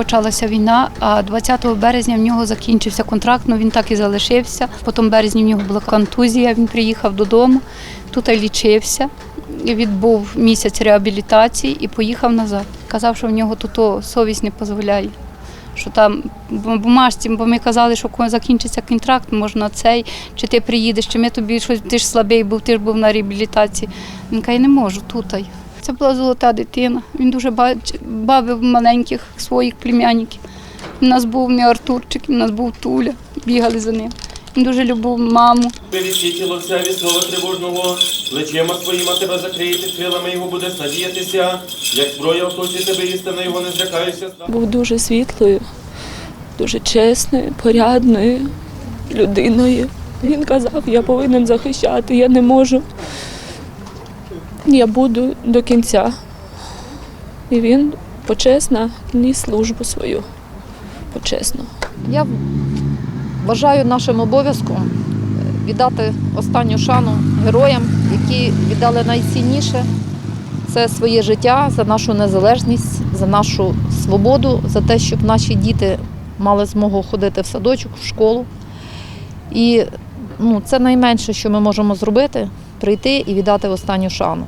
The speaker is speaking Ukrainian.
почалася війна, а 20 березня в нього закінчився контракт, ну він так і залишився. Потім березні в нього була контузія, він приїхав додому, тут лічився. Відбув місяць реабілітації і поїхав назад. Казав, що в нього тут совість не дозволяє. Що там бумажці, бо ми казали, що коли закінчиться контракт, можна цей, чи ти приїдеш, чи ми тобі щось, ти ж слабий був, ти ж був на реабілітації. Він каже, не можу тут. Це була золота дитина. Він дуже бавив маленьких своїх племянників. У нас був не Артурчик, у нас був Туля, бігали за ним. Він дуже любив маму. Вивісті тіло все від слова тривожного, плечима своїма тебе закриє, під крилами його буде надіятися, як зброя оточить тебе істина, його не злякаєшся. був дуже світлою, дуже чесною, порядною людиною. Він казав, я повинен захищати, я не можу. Я буду до кінця. І він почесно ніс службу свою. Почесно. Я вважаю нашим обов'язком е, віддати останню шану героям, які віддали найцінніше це своє життя за нашу незалежність, за нашу свободу, за те, щоб наші діти мали змогу ходити в садочок, в школу. І ну, це найменше, що ми можемо зробити прийти і віддати останню шану.